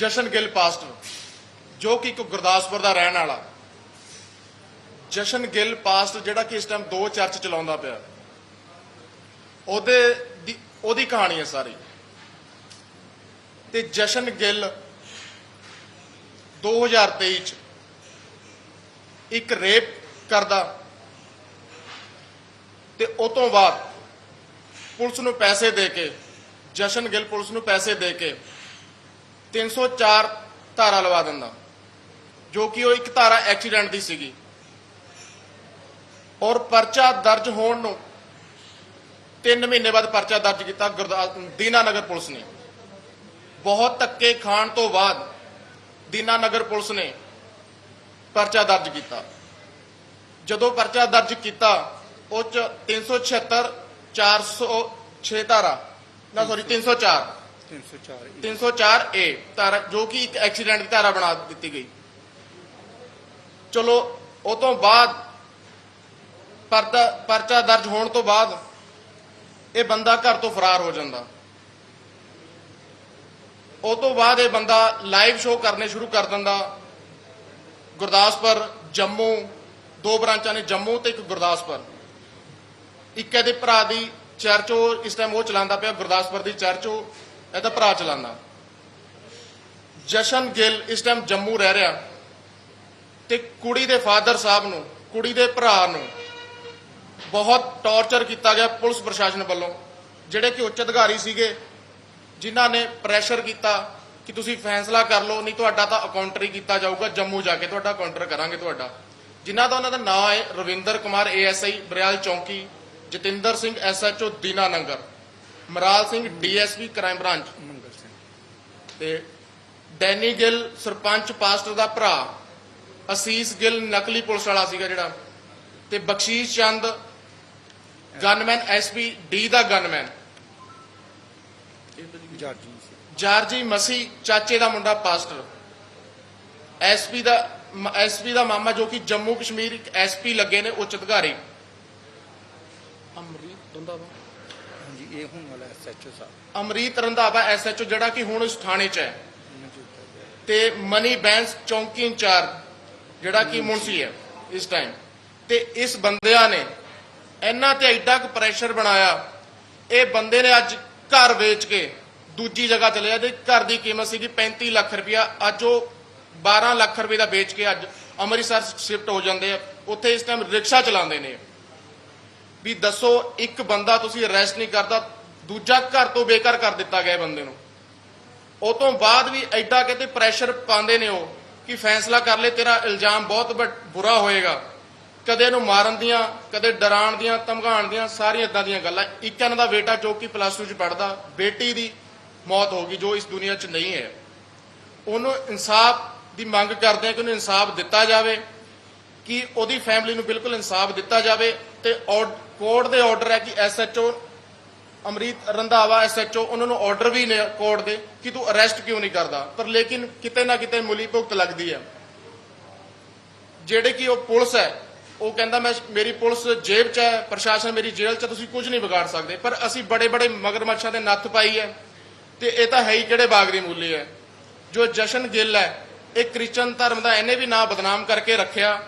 ਜਸ਼ਨ ਗਿੱਲ ਪਾਸਟਰ ਜੋ ਕਿ ਇੱਕ ਗੁਰਦਾਸਪੁਰ ਦਾ ਰਹਿਣ ਵਾਲਾ। ਜਸ਼ਨ ਗਿੱਲ ਪਾਸਟਰ ਜਿਹੜਾ ਕਿ ਇਸ ਟਾਈਮ ਦੋ ਚਰਚ ਚਲਾਉਂਦਾ ਪਿਆ। ਉਹਦੇ ਦੀ, ਉਹਦੀ ਕਹਾਣੀ ਹੈ ਸਾਰੀ। ਤੇ ਜਸ਼ਨ ਗਿੱਲ 2023 ਚ ਇੱਕ ਰੇਪ ਕਰਦਾ। ਤੇ ਉਹ ਤੋਂ ਬਾਅਦ ਪੁਲਿਸ ਨੂੰ ਪੈਸੇ ਦੇ ਕੇ, ਜਸ਼ਨ ਗਿੱਲ ਪੁਲਿਸ ਨੂੰ ਪੈਸੇ ਦੇ ਕੇ 304 ਧਾਰਾ ਲਵਾ ਦਿੰਦਾ। ਜੋ ਕਿ ਉਹ ਇੱਕ ਧਾਰਾ ਐਕਸੀਡੈਂਟ ਦੀ ਸੀਗੀ। ਔਰ ਪਰਚਾ ਦਰਜ ਹੋਣ ਨੂੰ 3 ਮਹੀਨੇ ਬਾਅਦ ਪਰਚਾ ਦਰਜ ਕੀਤਾ ਗੁਰਦਾਸ ਦੀਨਾਨਗਰ ਪੁਲਿਸ ਨੇ। ਬਹੁਤ ਧੱਕੇ ਖਾਣ ਤੋਂ ਬਾਅਦ ਦੀਨਾ ਨਗਰ ਪੁਲਿਸ ਨੇ ਪਰਚਾ ਦਰਜ ਕੀਤਾ। ਜਦੋਂ ਪਰਚਾ ਦਰਜ ਕੀਤਾ, ਉਹ ਚ 376 406 ਧਾਰਾ, ਨਾ ਸੌਰੀ 304 304 304 ਏ। ਧਾਰਾ, ਜੋ ਕਿ ਇੱਕ ਐਕਸੀਡੈਂਟ ਦੀ ਧਾਰਾ ਬਣਾ ਦਿੱਤੀ ਗਈ। ਚਲੋ, ਉਹ ਤੋਂ ਬਾਅਦ ਪਰਚਾ ਦਰਜ ਹੋਣ ਤੋਂ ਬਾਅਦ ਇਹ ਬੰਦਾ ਘਰ ਤੋਂ ਫਰਾਰ ਹੋ ਜਾਂਦਾ। ਉਹ ਤੋਂ ਬਾਅਦ ਇਹ ਬੰਦਾ ਲਾਈਵ ਸ਼ੋਅ ਕਰਨੇ ਸ਼ੁਰੂ ਕਰ ਦਿੰਦਾ। ਗੁਰਦਾਸਪੁਰ, ਜੰਮੂ, ਦੋ ਬ੍ਰਾਂਚਾਂ ਨੇ ਜੰਮੂ ਤੇ ਇੱਕ ਗੁਰਦਾਸਪੁਰ। ਇੱਕ ਇਹਦੇ ਭਰਾ ਦੀ ਚਰਚ, ਉਹ ਇਸ ਟਾਈਮ ਉਹ ਚਲਾਉਂਦਾ ਪਿਆ, ਗੁਰਦਾਸਪੁਰ ਦੀ ਚਰਚ, ਉਹ ਇਹਦਾ ਭਰਾ ਚਲਾਉਂਦਾ। ਜਸ਼ਨ ਗਿੱਲ ਇਸ ਟਾਈਮ ਜੰਮੂ ਰਹਿ ਰਿਹਾ। ਤੇ ਕੁੜੀ ਦੇ ਫਾਦਰ ਸਾਹਿਬ ਨੂੰ, ਕੁੜੀ ਦੇ ਭਰਾ ਨੂੰ ਬਹੁਤ ਟੌਰਚਰ ਕੀਤਾ ਗਿਆ ਪੁਲਿਸ ਪ੍ਰਸ਼ਾਸਨ ਵੱਲੋਂ। ਜਿਹੜੇ ਕਿ ਉੱਚ ਅਧਿਕਾਰੀ ਸੀਗੇ, ਜਿਨ੍ਹਾਂ ਨੇ ਪ੍ਰੈਸ਼ਰ ਕੀਤਾ ਕਿ ਤੁਸੀਂ ਫੈਸਲਾ ਕਰ ਲਓ, ਨਹੀਂ ਤੁਹਾਡਾ ਤਾਂ ਅਕਾਊਂਟਰੀ ਕੀਤਾ ਜਾਊਗਾ, ਜੰਮੂ ਜਾ ਕੇ ਤੁਹਾਡਾ ਕਾਊਂਟਰ ਕਰਾਂਗੇ ਤੁਹਾਡਾ। ਜਿਨ੍ਹਾਂ ਦਾ ਉਹਨਾਂ ਦਾ ਨਾਮ ਹੈ ਰਵਿੰਦਰ ਕੁਮਾਰ ਏਐਸਆਈ ਬਰਿਆਲ ਚੌਂਕੀ, Jatinder Singh SHO Dinanagar Maral Singh DSP crime branch. Mangal Singh. ਤੇ ਡੈਨੀ ਗਿੱਲ ਸਰਪੰਚ ਪਾਸਟਰ ਦਾ ਭਰਾ ਅਸੀਸ ਗਿੱਲ ਨਕਲੀ ਪੁਲਿਸ ਵਾਲਾ ਸੀਗਾ ਜਿਹੜਾ। ਤੇ Bakhshish Chand gunman SP D ਦਾ ਗਨਮੈਨ। ਜਾਰਜੀ ਮਸੀ ਚਾਚੇ ਦਾ ਮੁੰਡਾ ਪਾਸਟਰ। ਐਸਪੀ ਦਾ ਐਸਪੀ ਦਾ ਮਾਮਾ ਜੋ ਕਿ ਜੰਮੂ ਕਸ਼ਮੀਰ ਐਸਪੀ ਲੱਗੇ ਨੇ ਉੱਚ ਅਧਿਕਾਰੀ ਅਮਰੀਤ ਰੰਧਾਵਾ ਹਾਂਜੀ ਇਹ ਹੁਣ ਵਾਲਾ ਐਸਐਚਓ ਸਾਹਿਬ। ਅਮਰੀਤ ਰੰਧਾਵਾ ਐਸਐਚਓ ਜਿਹੜਾ ਕਿ ਹੁਣ ਇਸ ਥਾਣੇ 'ਚ ਹੈ। ਤੇ ਮਨੀ ਬੈਂਸ ਚੌਂਕੀ ਇੰਚਾਰਜ ਜਿਹੜਾ ਕਿ ਮੁਨਸੀ ਹੈ ਇਸ ਟਾਈਮ ਤੇ ਇਸ ਬੰਦਿਆਂ ਨੇ ਇਹਨਾਂ ਤੇ ਐਡਾ ਕੁ ਪ੍ਰੈਸ਼ਰ ਬਣਾਇਆ। ਇਹ ਬੰਦੇ ਨੇ ਅੱਜ ਘਰ ਵੇਚ ਕੇ ਦੂਜੀ ਜਗ੍ਹਾ ਚਲੇ ਜਾਂਦੇ ਘਰ ਦੀ ਕੀਮਤ ਸੀਗੀ 35 ਲੱਖ ਰੁਪਇਆ। ਅੱਜ ਉਹ 12 ਲੱਖ ਰੁਪਏ ਦਾ ਵੇਚ ਕੇ ਅੱਜ ਅੰਮ੍ਰਿਤਸਰ ਸ਼ਿਫਟ ਹੋ ਜਾਂਦੇ ਆ। ਉੱਥੇ ਇਸ ਟਾਈਮ ਰਿਕਸ਼ਾ ਚਲਾਉਂਦੇ ਨੇ। ਵੀ ਦੱਸੋ ਇੱਕ ਬੰਦਾ ਤੁਸੀਂ ਅਰੈਸਟ ਨਹੀਂ ਕਰਦਾ ਦੂਜਾ ਘਰ ਤੋਂ ਬੇਕਾਰ ਕਰ ਦਿੱਤਾ ਗਿਆ ਬੰਦੇ ਨੂੰ। ਉਹ ਤੋਂ ਬਾਅਦ ਵੀ ਐਡਾ ਕਿਤੇ ਪ੍ਰੈਸ਼ਰ ਪਾਉਂਦੇ ਨੇ ਉਹ ਕਿ ਫੈਸਲਾ ਕਰ ਲੈ, ਤੇਰਾ ਇਲਜ਼ਾਮ ਬਹੁਤ ਵੱਡ- ਬੁਰਾ ਹੋਏਗਾ। ਕਦੇ ਇਹਨੂੰ ਮਾਰਨ ਦੀਆਂ, ਕਦੇ ਡਰਾਉਣ ਦੀਆਂ, ਧਮਕਾਉਣ ਦੀਆਂ, ਸਾਰੀਆਂ ਇਦਾਂ ਦੀਆਂ ਗੱਲਾਂ। ਇੱਕ ਇਹਨਾਂ ਦਾ ਬੇਟਾ ਜੋ ਕਿ ਪਲੱਸ 2 ਚ ਪੜਦਾ ਬੇਟੀ ਦੀ ਮੌਤ ਹੋ ਗਈ, ਜੋ ਇਸ ਦੁਨੀਆ 'ਚ ਨਹੀਂ ਹੈ। ਉਹਨੂੰ ਇਨਸਾਫ ਦੀ ਮੰਗ ਕਰਦੇ ਆ ਕਿ ਉਹਨੂੰ ਇਨਸਾਫ ਦਿੱਤਾ ਜਾਵੇ, ਕਿ ਉਹਦੀ ਫੈਮਿਲੀ ਨੂੰ ਬਿਲਕੁਲ ਇਨਸਾਫ ਦਿੱਤਾ ਜਾਵੇ ਤੇ ਕੋਰਟ ਦੇ ਆਰਡਰ ਹੈ ਕਿ ਐਸਐਚਓ ਅਮਰੀਤ ਰੰਧਾਵਾ ਐਸਐਚਓ ਉਹਨਾਂ ਨੂੰ ਆਰਡਰ ਵੀ ਨੇ ਕੋਰਟ ਦੇ ਕਿ ਤੂੰ ਅਰੈਸਟ ਕਿਉਂ ਨਹੀਂ ਕਰਦਾ? ਪਰ ਲੇਕਿਨ ਕਿਤੇ ਨਾ ਕਿਤੇ ਮੁਲੀ ਭੁਗਤ ਲੱਗਦੀ ਹੈ। ਜਿਹੜੇ ਕਿ ਉਹ ਪੁਲਿਸ ਹੈ, ਉਹ ਕਹਿੰਦਾ ਮੈਂ ਮੇਰੀ ਪੁਲਿਸ ਜੇਬ 'ਚ ਹੈ, ਪ੍ਰਸ਼ਾਸਨ ਮੇਰੀ ਜੇਲ੍ਹ 'ਚ ਤੁਸੀਂ ਕੁਝ ਨਹੀਂ ਵਿਗਾੜ ਸਕਦੇ। ਪਰ ਅਸੀਂ ਬੜੇ ਬੜੇ ਮਗਰਮੱਛਾਂ ਦੇ ਨੱਥ ਪਾਈ ਹੈ ਤੇ ਇਹ ਤਾਂ ਹੈ ਹੀ ਕਿਹੜੇ ਬਾਗ ਦੀ ਮੂਲੀ ਹੈ। ਜੋ ਜਸ਼ਨ ਗਿੱਲ ਹੈ, ਇਹ ਕ੍ਰਿਸਚਨ ਧਰਮ ਦਾ ਇਹਨੇ ਵੀ ਨਾਂ ਬਦਨਾਮ ਕਰਕੇ ਰੱਖਿਆ।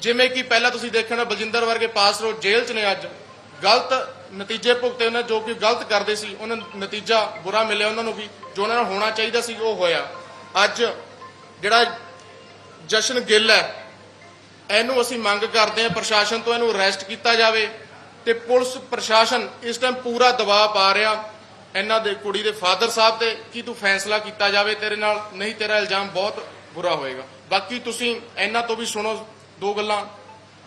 ਜਿਵੇਂ ਕਿ ਪਹਿਲਾਂ ਤੁਸੀਂ ਦੇਖਣਾ ਬਲਜਿੰਦਰ ਵਰਗੇ ਪਾਸਰੋ ਜੇਲ੍ਹ 'ਚ ਨੇ ਅੱਜ। ਗਲਤ ਨਤੀਜੇ ਭੁਗਤੇ ਉਹਨਾਂ, ਜੋ ਕਿ ਗਲਤ ਕਰਦੇ ਸੀ, ਉਹਨਾਂ ਨਤੀਜਾ ਬੁਰਾ ਮਿਲਿਆ ਉਹਨਾਂ ਨੂੰ ਵੀ, ਜੋ ਉਹਨਾਂ ਨਾਲ ਹੋਣਾ ਚਾਹੀਦਾ ਸੀ, ਉਹ ਹੋਇਆ। ਅੱਜ ਜਿਹੜਾ ਜਸ਼ਨ ਗਿੱਲ ਹੈ, ਇਹਨੂੰ ਅਸੀਂ ਮੰਗ ਕਰਦੇ ਹਾਂ ਪ੍ਰਸ਼ਾਸਨ ਤੋਂ ਇਹਨੂੰ ਅਰੈਸਟ ਕੀਤਾ ਜਾਵੇ ਤੇ ਪੁਲਿਸ ਪ੍ਰਸ਼ਾਸਨ ਇਸ ਟਾਈਮ ਪੂਰਾ ਦਬਾਅ ਪਾ ਰਿਹਾ ਇਹਨਾਂ ਦੇ ਕੁੜੀ ਦੇ ਫਾਦਰ ਸਾਹਿਬ ਤੇ, ਕਿ ਤੂੰ ਫੈਸਲਾ ਕੀਤਾ ਜਾਵੇ ਤੇਰੇ ਨਾਲ? ਨਹੀਂ, ਤੇਰਾ ਇਲਜ਼ਾਮ ਬਹੁਤ ਬੁਰਾ ਹੋਏਗਾ। ਬਾਕੀ ਤੁਸੀਂ ਇਹਨਾਂ ਤੋਂ ਵੀ ਸੁਣੋ, ਦੋ ਗੱਲਾਂ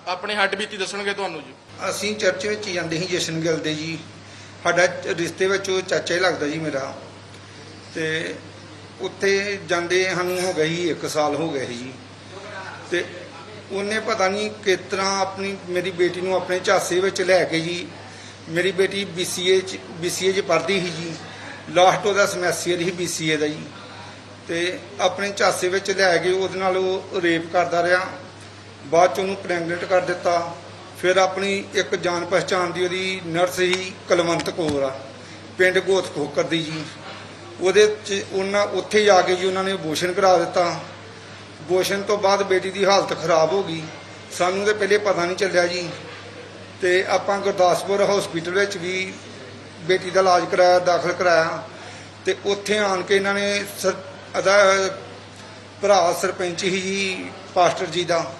ਆਪਣੇ ਹੱਡ ਬੀਤੀ ਦੱਸਣਗੇ ਤੁਹਾਨੂੰ ਜੀ। ਅਸੀਂ ਚਰਚ ਵਿੱਚ ਜਾਂਦੇ ਸੀ ਜਸ਼ਨ ਗਿੱਲ ਦੇ ਜੀ। ਸਾਡਾ ਰਿਸ਼ਤੇ ਵਿੱਚ ਉਹ ਚਾਚਾ ਹੀ ਲੱਗਦਾ ਜੀ ਮੇਰਾ। ਤੇ ਉੱਥੇ ਜਾਂਦੇ ਸਾਨੂੰ ਹੋ ਗਈ 1 ਸਾਲ ਹੋ ਗਏ ਸੀ ਜੀ। ਤੇ ਉਹਨੇ ਪਤਾ ਨਹੀਂ ਕਿਸ ਤਰ੍ਹਾਂ ਆਪਣੀ, ਮੇਰੀ ਬੇਟੀ ਨੂੰ ਆਪਣੇ ਝਾਸੇ ਵਿੱਚ ਲੈ ਕੇ ਜੀ। ਮੇਰੀ ਬੇਟੀ BCA ਚ BCA ਚ ਪੜ੍ਹਦੀ ਸੀ ਜੀ। ਲਾਸਟ ਉਹਦਾ ਸਮੈਸਟਰ ਹੀ BCA ਦਾ ਜੀ। ਤੇ ਆਪਣੇ ਝਾਸੇ ਵਿੱਚ ਲੈ ਕੇ ਉਹਦੇ ਨਾਲ ਉਹ ਰੇਪ ਕਰਦਾ ਰਿਹਾ। ਬਾਅਦ ਚ ਉਹਨੂੰ ਪ੍ਰੈਗਨੈਂਟ ਕਰ ਦਿੱਤਾ। ਫਿਰ ਆਪਣੀ ਇੱਕ ਜਾਣ ਪਛਾਣ ਦੀ ਉਹਦੀ ਨਰਸ ਹੀ ਕੁਲਵੰਤ ਕੌਰ ਆ, ਪਿੰਡ ਗੋਤ ਖੋਕਰ ਦੀ ਜੀ। ਉਹਦੇ ਚ ਉਹਨਾਂ, ਉੱਥੇ ਜਾ ਕੇ ਜੀ ਉਹਨਾਂ ਨੇ ਅਬੋਰਸ਼ਨ ਕਰਾ ਦਿੱਤਾ। ਅਬੋਰਸ਼ਨ ਤੋਂ ਬਾਅਦ ਬੇਟੀ ਦੀ ਹਾਲਤ ਖਰਾਬ ਹੋ ਗਈ। ਸਾਨੂੰ ਤੇ ਪਹਿਲੇ ਪਤਾ ਨਹੀਂ ਚੱਲਿਆ ਜੀ। ਤੇ ਆਪਾਂ ਗੁਰਦਾਸਪੁਰ ਹਸਪੀਟਲ ਵਿੱਚ ਵੀ ਬੇਟੀ ਦਾ ਇਲਾਜ ਕਰਾਇਆ, ਦਾਖਲ ਕਰਾਇਆ। ਤੇ ਉੱਥੇ ਆਣ ਕੇ ਇਹਨਾਂ ਨੇ ਸਰ, ਅਦਾ, ਭਰਾ ਸਰਪੰਚ ਹੀ ਜੀ, ਪਾਸਟਰ ਜੀ ਦਾ।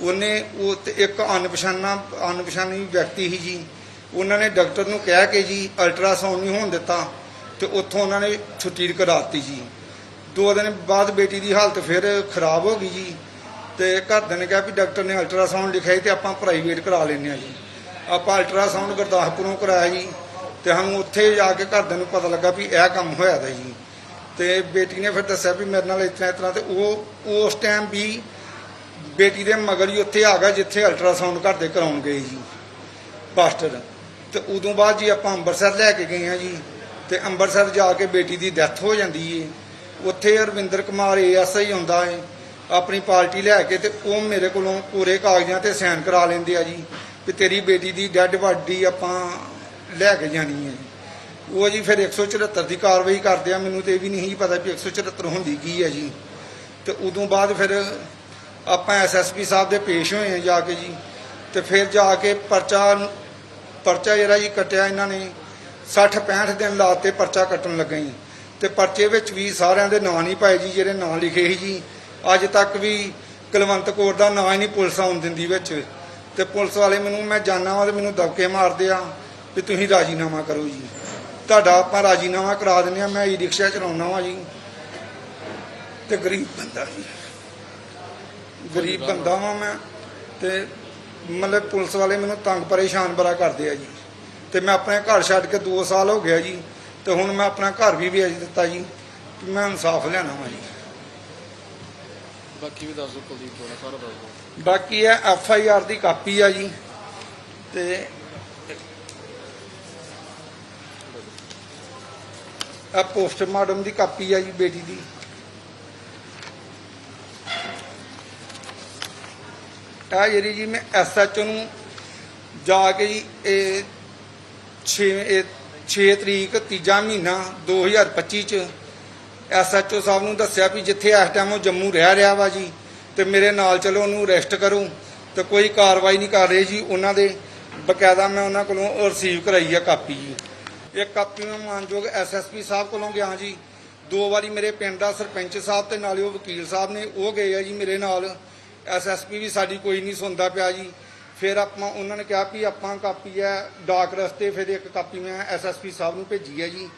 ਉਹਨੇ ਉਹ ਤੇ ਇੱਕ ਅਣਪਛਾਨਾ, ਅਣਪਛਾਨੀ ਵਿਅਕਤੀ ਹੀ ਜੀ। ਉਹਨਾਂ ਨੇ ਡਾਕਟਰ ਨੂੰ ਕਹਿ ਕੇ ਜੀ ਅਲਟਰਾਸਾਊਂਡ ਨਹੀਂ ਹੋਣ ਦਿੱਤਾ ਤੇ ਉੱਥੋਂ ਉਹਨਾਂ ਨੇ ਛੁੱਟੀ ਕਰਾਤੀ ਜੀ। ਦੋ ਦਿਨ ਬਾਅਦ ਬੇਟੀ ਦੀ ਹਾਲਤ ਫਿਰ ਖਰਾਬ ਹੋ ਗਈ ਜੀ ਤੇ ਘਰਦਿਆਂ ਨੇ ਕਿਹਾ ਵੀ ਡਾਕਟਰ ਨੇ ਅਲਟਰਾਸਾਊਂਡ ਲਿਖਿਆ ਸੀ ਤੇ ਆਪਾਂ ਪ੍ਰਾਈਵੇਟ ਕਰਾ ਲੈਂਦੇ ਆ ਜੀ। ਆਪਾਂ ਅਲਟਰਾਸਾਊਂਡ ਗੁਰਦਾਸਪੁਰੋਂ ਕਰਾਇਆ ਜੀ ਤੇ ਸਾਨੂੰ ਉੱਥੇ ਜਾ ਕੇ ਘਰਦਿਆਂ ਨੂੰ ਪਤਾ ਲੱਗਾ ਵੀ ਇਹ ਕੰਮ ਹੋਇਆ ਦਾ ਜੀ। ਤੇ ਬੇਟੀ ਨੇ ਫਿਰ ਦੱਸਿਆ ਵੀ ਮੇਰੇ ਨਾਲ ਇਸ ਤਰ੍ਹਾਂ ਇਸ ਤਰ੍ਹਾਂ ਤੇ ਉਹ, ਉਸ ਟਾਈਮ ਵੀ ਬੇਟੀ ਦੇ ਮਗਰ ਹੀ ਉੱਥੇ ਆ ਗਿਆ ਜਿੱਥੇ ਅਲਟਰਾਸਾਊਂਡ ਘਰ ਦੇ ਕਰਾਉਣ ਗਏ ਜੀ ਪਾਸਟਰ। ਤੇ ਉਦੋਂ ਬਾਅਦ ਜੀ ਆਪਾਂ ਅੰਮ੍ਰਿਤਸਰ ਲੈ ਕੇ ਗਏ ਆ ਜੀ। ਤੇ ਅੰਮ੍ਰਿਤਸਰ ਜਾ ਕੇ ਬੇਟੀ ਦੀ ਡੈਥ ਹੋ ਜਾਂਦੀ ਏ। ਉੱਥੇ ਰਵਿੰਦਰ ਕੁਮਾਰ ਏਐਸਆਈ ਹੁੰਦਾ ਏ। ਆਪਣੀ ਪਾਰਟੀ ਲੈ ਕੇ ਤੇ ਉਹ ਮੇਰੇ ਕੋਲੋਂ ਪੂਰੇ ਕਾਗਜ਼ਾਂ ਤੇ ਸਾਈਨ ਕਰਾ ਲੈਂਦੇ ਆ ਜੀ। ਵੀ ਤੇਰੀ ਬੇਟੀ ਦੀ ਡੈੱਡ ਬਾਡੀ ਆਪਾਂ ਲੈ ਕੇ ਜਾਣੀ ਹੈ ਜੀ ਉਹ ਜੀ ਫਿਰ 174 ਦੀ ਕਾਰਵਾਈ ਕਰਦੇ ਆ। ਮੈਨੂੰ ਤੇ ਇਹ ਵੀ ਨਹੀਂ ਪਤਾ ਵੀ 174 ਹੁੰਦੀ ਕੀ ਹੈ ਜੀ। ਤੇ ਉਦੋਂ ਬਾਅਦ ਫਿਰ ਆਪਾਂ ਐਸਐਸਪੀ ਸਾਹਿਬ ਦੇ ਪੇਸ਼ ਹੋਏ ਆ ਜਾ ਕੇ ਜੀ। ਤੇ ਫਿਰ ਜਾ ਕੇ ਪਰਚਾ ਪਰਚਾ ਜਿਹੜਾ ਜੀ ਕੱਟਿਆ ਇਹਨਾਂ ਨੇ 60 65 ਦਿਨ ਲਾਤੇ ਪਰਚਾ ਕੱਟਣ ਲੱਗੇ ਜੀ। ਤੇ ਪਰਚੇ ਵਿੱਚ ਵੀ ਸਾਰਿਆਂ ਦੇ ਨਾਂ ਨਹੀਂ ਪਾਏ ਜੀ, ਜਿਹੜੇ ਨਾਂ ਲਿਖੇ ਸੀ ਜੀ। ਅੱਜ ਤੱਕ ਵੀ ਕੁਲਵੰਤ ਕੌਰ ਦਾ ਨਾਂ ਹੀ ਨਹੀਂ ਪੁਲਿਸ ਆਉਣ ਦਿੰਦੀ ਵਿੱਚ। ਤੇ ਪੁਲਿਸ ਵਾਲੇ ਮੈਨੂੰ, ਮੈਂ ਜਾਣਾ ਵਾ ਤੇ ਮੈਨੂੰ ਦਬਕੇ ਮਾਰਦੇ ਆ ਵੀ ਤੁਸੀਂ ਰਾਜੀਨਾਮਾ ਕਰੋ ਜੀ। ਤੁਹਾਡਾ ਆਪਾਂ ਰਾਜੀਨਾਮਾ ਕਰਾ ਦਿੰਦੇ ਆ, ਮੈਂ ਈ ਰਿਕਸ਼ਾ ਚਲਾਉਣਾ ਵਾ ਜੀ। ਤੇ ਗਰੀਬ ਬੰਦਾ ਜੀ। ਗਰੀਬ ਬੰਦਾ ਵਾਂ ਮੈਂ ਤੇ ਮਤਲਬ ਪੁਲਿਸ ਵਾਲੇ ਮੈਨੂੰ ਤੰਗ ਪਰੇਸ਼ਾਨ ਬੜਾ ਕਰਦੇ ਆ ਜੀ। ਤੇ ਮੈਂ ਆਪਣੇ ਘਰ ਛੱਡ ਕੇ 2 ਸਾਲ ਹੋ ਗਿਆ ਜੀ ਤੇ ਹੁਣ ਮੈਂ ਆਪਣਾ ਘਰ ਵੀ ਵੇਚ ਦਿੱਤਾ ਜੀ। ਮੈਂ ਇਨਸਾਫ ਲੈਣਾ ਵਾ ਜੀ। ਬਾਕੀ ਵੀ ਦੱਸ ਦਿਓ ਕੁਲਦੀਪ ਥੋੜਾ ਸਾਰਾ ਦੱਸ ਦਿਓ। ਬਾਕੀ ਇਹ ਐਫ ਆਈ ਆਰ ਦੀ ਕਾਪੀ ਆ ਜੀ ਤੇ ਆ ਪੋਸਟਮਾਰਟਮ ਦੀ ਕਾਪੀ ਆ ਜੀ ਬੇਟੀ ਦੀ। ਆ ਜਿਹੜੀ ਜੀ ਮੈਂ ਐਸਐਚਓ ਨੂੰ ਜਾ ਕੇ ਜੀ ਇਹ 6 ਇਹ 6 ਤਰੀਕ ਤੀਜਾ ਮਹੀਨਾ 2025 ਚ ਐਸਐਚਓ ਸਾਹਿਬ ਨੂੰ ਦੱਸਿਆ ਵੀ ਜਿੱਥੇ ਇਸ ਟਾਈਮ ਉਹ ਜੰਮੂ ਰਹਿ ਰਿਹਾ ਵਾ ਜੀ, ਤੇ ਮੇਰੇ ਨਾਲ ਚਲੋ ਉਹਨੂੰ ਅਰੈਸਟ ਕਰੋ, ਤੇ ਕੋਈ ਕਾਰਵਾਈ ਨਹੀਂ ਕਰ ਰਹੇ ਜੀ ਉਹਨਾਂ ਦੇ। ਬਕਾਇਦਾ ਮੈਂ ਉਹਨਾਂ ਕੋਲੋਂ ਰਿਸੀਵ ਕਰਾਈ ਆ ਕਾਪੀ ਜੀ। ਇਹ ਕਾਪੀ ਮੈਂ ਮਾਨਯੋਗ ਐਸਐਸਪੀ ਸਾਹਿਬ ਕੋਲੋਂ ਗਿਆ ਜੀ। ਦੋ ਵਾਰੀ ਮੇਰੇ ਪਿੰਡ ਦਾ ਸਰਪੰਚ ਸਾਹਿਬ ਤੇ ਨਾਲੇ ਉਹ ਵਕੀਲ ਸਾਹਿਬ ਨੇ, ਉਹ ਗਏ ਆ ਜੀ ਮੇਰੇ ਨਾਲ। ਐਸਐਸਪੀ ਵੀ ਸਾਡੀ ਕੋਈ ਨਹੀਂ ਸੁਣਦਾ ਪਿਆ ਜੀ। ਫਿਰ ਆਪਾਂ ਉਹਨਾਂ ਨੇ ਕਿਹਾ ਵੀ ਆਪਾਂ ਕਾਪੀ ਹੈ, ਡਾਕ ਰਸਤੇ ਫਿਰ ਇੱਕ ਕਾਪੀ ਮੈਂ ਐਸਐਸਪੀ ਸਾਹਿਬ ਨੂੰ ਭੇਜੀ ਹੈ ਜੀ।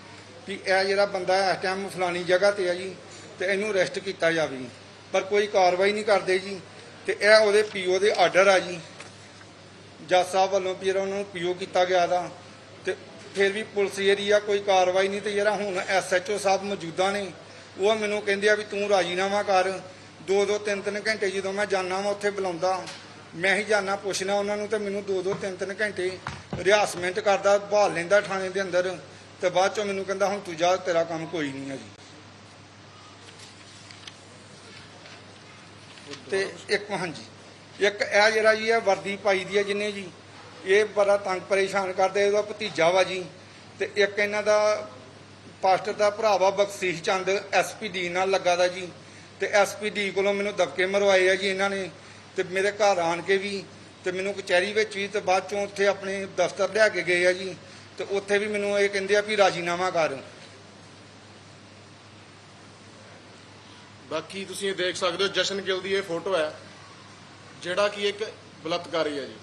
ਵੀ ਇਹ ਜਿਹੜਾ ਬੰਦਾ ਇਸ ਟਾਈਮ ਫਲਾਣੀ ਜਗ੍ਹਾ ਤੇ ਹੈ ਜੀ, ਤੇ ਇਹਨੂੰ ਅਰੈਸਟ ਕੀਤਾ ਜਾਵੇ ਜੀ। ਪਰ ਕੋਈ ਕਾਰਵਾਈ ਨਹੀਂ ਕਰਦੇ ਜੀ, ਤੇ ਇਹ ਉਹਦੇ ਪੀਓ ਦੇ ਆਰਡਰ ਆ ਜੀ। ਜੱਜ ਸਾਹਿਬ ਵੱਲੋਂ ਵੀ ਜਿਹੜਾ ਉਹਨਾਂ ਨੂੰ ਪੀਓ ਕੀਤਾ ਗਿਆ ਦਾ। ਤੇ ਫਿਰ ਵੀ ਪੁਲਿਸ ਜਿਹੜੀ ਆ, ਕੋਈ ਕਾਰਵਾਈ ਨਹੀਂ ਤੇ ਜਿਹੜਾ ਹੁਣ ਐਸਐਚਓ ਸਾਹਿਬ ਮੌਜੂਦਾ ਨੇ, ਉਹ ਮੈਨੂੰ ਕਹਿੰਦੇ ਆ ਵੀ ਤੂੰ ਰਾਜੀਨਾਮਾ ਕਰ। ਦੋ ਦੋ ਤਿੰਨ ਤਿੰਨ ਘੰਟੇ ਜਦੋਂ ਮੈਂ ਜਾਣਾ ਵਾ, ਉੱਥੇ ਬੁਲਾਉਂਦਾ। ਮੈਂ ਹੀ ਜਾਣਾ ਪੁੱਛਣਾ ਉਹਨਾਂ ਨੂੰ ਤੇ ਮੈਨੂੰ ਦੋ ਦੋ ਤਿੰਨ ਤਿੰਨ ਘੰਟੇ ਰਿਹਾਸਮੈਂਟ ਕਰਦਾ, ਬਹਾਲ ਲੈਂਦਾ ਥਾਣੇ ਦੇ ਅੰਦਰ ਤੇ ਬਾਅਦ ਚੋਂ ਮੈਨੂੰ ਕਹਿੰਦਾ, ਹੁਣ ਤੂੰ ਜਾ, ਤੇਰਾ ਕੰਮ ਕੋਈ ਨਹੀਂ ਹੈ ਜੀ। ਤੇ ਇੱਕ, ਹਾਂਜੀ, ਇੱਕ ਇਹ ਜਿਹੜਾ ਜੀ ਹੈ ਵਰਦੀ ਪਾਈ ਦੀ ਹੈ ਜਿਹਨੇ ਜੀ, ਇਹ ਬੜਾ ਤੰਗ ਪਰੇਸ਼ਾਨ ਕਰਦੇ ਉਹਦਾ ਭਤੀਜਾ ਵਾ ਜੀ ਤੇ ਇੱਕ ਇਹਨਾਂ ਦਾ ਪਾਸਟਰ ਦਾ ਭਰਾਵਾ ਬਖਸ਼ੀਸ਼ ਚੰਦ ਐਸਪੀਡੀ ਨਾਲ ਲੱਗਾ ਦਾ ਜੀ। ਤੇ ਐਸਪੀਡੀ ਕੋਲੋਂ ਮੈਨੂੰ ਦਬਕੇ ਮਰਵਾਏ ਆ ਜੀ ਇਹਨਾਂ ਨੇ ਤੇ ਮੇਰੇ ਘਰ ਆਣ ਕੇ ਵੀ ਤੇ ਮੈਨੂੰ ਕਚਹਿਰੀ ਵਿੱਚ ਵੀ ਤੇ ਬਾਅਦ ਚੋਂ ਉੱਥੇ ਆਪਣੇ ਦਫ਼ਤਰ ਲਿਆ ਕੇ ਗਏ ਆ ਜੀ ਤੇ ਉੱਥੇ ਵੀ ਮੈਨੂੰ ਇਹ ਕਹਿੰਦੇ ਆ ਵੀ ਰਾਜੀਨਾਮਾ ਕਰ। ਬਾਕੀ ਤੁਸੀਂ ਇਹ ਦੇਖ ਸਕਦੇ ਹੋ ਜਸ਼ਨ ਗਿੱਲ ਦੀ ਇਹ ਫੋਟੋ ਹੈ ਜਿਹੜਾ ਕਿ ਇੱਕ ਬਲਤਕਾਰੀ ਹੈ ਜੀ।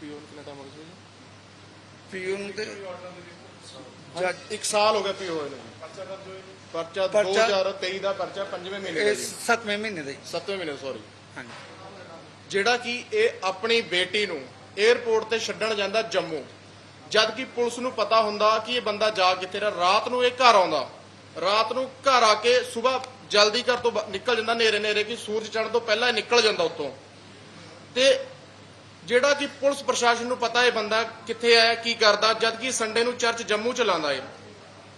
ਪੀਓ ਨੂੰ ਕਿੰਨਾ ਟਾਈਮ ਹੋ ਗਿਆ ਪੀਓ ਨੂੰ ਤੇ ਜੱਜ ਇੱਕ ਸਾਲ ਹੋ ਗਿਆ ਪੀਓ ਹੋਏ ਨੂੰ। ਪਰਚਾ ਪਰਚਾ- 2023 ਦਾ ਪਰਚਾ ਪੰਜਵੇਂ ਮਹੀਨੇ ਦਾ ਇਹ ਜੀ। 7ਵੇਂ ਮਹੀਨੇ ਦਾ ਜੀ। ਸੱਤਵੇਂ ਮਹੀਨੇ ਸੌਰੀ ਹਾਂਜੀ। ਜਿਹੜਾ ਕਿ ਇਹ ਆਪਣੀ ਬੇਟੀ ਨੂੰ 에ਅਰਪੋਰਟ ਤੇ ਛੱਡਣ ਜਾਂਦਾ ਜੰਮੂ। ਜਦ ਕਿ ਪੁਲਿਸ ਨੂੰ ਪਤਾ ਹੁੰਦਾ ਕਿ ਇਹ ਬੰਦਾ ਜਾ ਕਿੱਥੇ ਰਿਹਾ। ਰਾਤ ਨੂੰ ਇਹ ਘਰ ਆਉਂਦਾ। ਰਾਤ ਨੂੰ ਘਰ ਆ ਕੇ ਸਵੇਰ ਜਲਦੀ ਘਰ ਤੋਂ ਨਿਕਲ ਜਾਂਦਾ। ਨੇਰੇ ਨੇਰੇ ਕਿ ਸੂਰਜ ਚੜ੍ਹਨ ਤੋਂ ਪਹਿਲਾਂ ਇਹ ਨਿਕਲ ਜਾਂਦਾ ਉੱਤੋਂ ਤੇ ਜਿਹੜਾ ਕਿ ਪੁਲਿਸ ਪ੍ਰਸ਼ਾਸਨ ਨੂੰ ਪਤਾ ਹੈ ਬੰਦਾ ਕਿੱਥੇ ਆਇਆ, ਕੀ ਕਰਦਾ, ਜਦ ਕਿ ਸੰਡੇ ਨੂੰ ਚਰਚ ਜੰਮੂ ਚ ਲਾਉਂਦਾ ਏ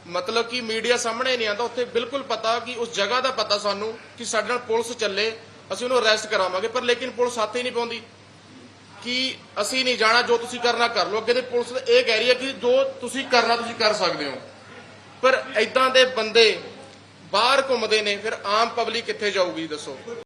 ਮਤਲਬ ਕਿ ਮੀਡੀਆ ਸਾਹਮਣੇ ਨਹੀਂ ਆਉਂਦਾ, ਉੱਥੇ ਬਿਲਕੁਲ ਪਤਾ ਕਿ ਉਸ ਜਗ੍ਹਾ ਦਾ ਪਤਾ ਸਾਨੂੰ ਕਿ ਸਾਡੇ ਨਾਲ ਪੁਲਿਸ ਚੱਲੇ, ਅਸੀਂ ਉਹਨੂੰ ਅਰੈਸਟ ਕਰਾਵਾਂਗੇ, ਪਰ ਲੇਕਿਨ ਪੁਲਿਸ ਹੱਥ ਹੀ ਨਹੀਂ ਪਾਉਂਦੀ। ਕਿ ਅਸੀਂ ਨਹੀਂ ਜਾਣਾ, ਜੋ ਤੁਸੀਂ ਕਰਨਾ ਕਰ ਲਓ। ਅੱਗੇ ਤੇ ਪੁਲਿਸ ਇਹ ਕਹਿ ਰਹੀ ਹੈ ਕਿ ਜੋ ਤੁਸੀਂ ਕਰਨਾ, ਤੁਸੀਂ ਕਰ ਸਕਦੇ ਹੋ। ਪਰ ਐਦਾਂ ਦੇ ਬੰਦੇ ਬਾਹਰ ਘੁੰਮਦੇ ਨੇ, ਫਿਰ ਆਮ ਪਬਲਿਕ ਕਿੱਥੇ ਜਾਊਗੀ, ਦੱਸੋ?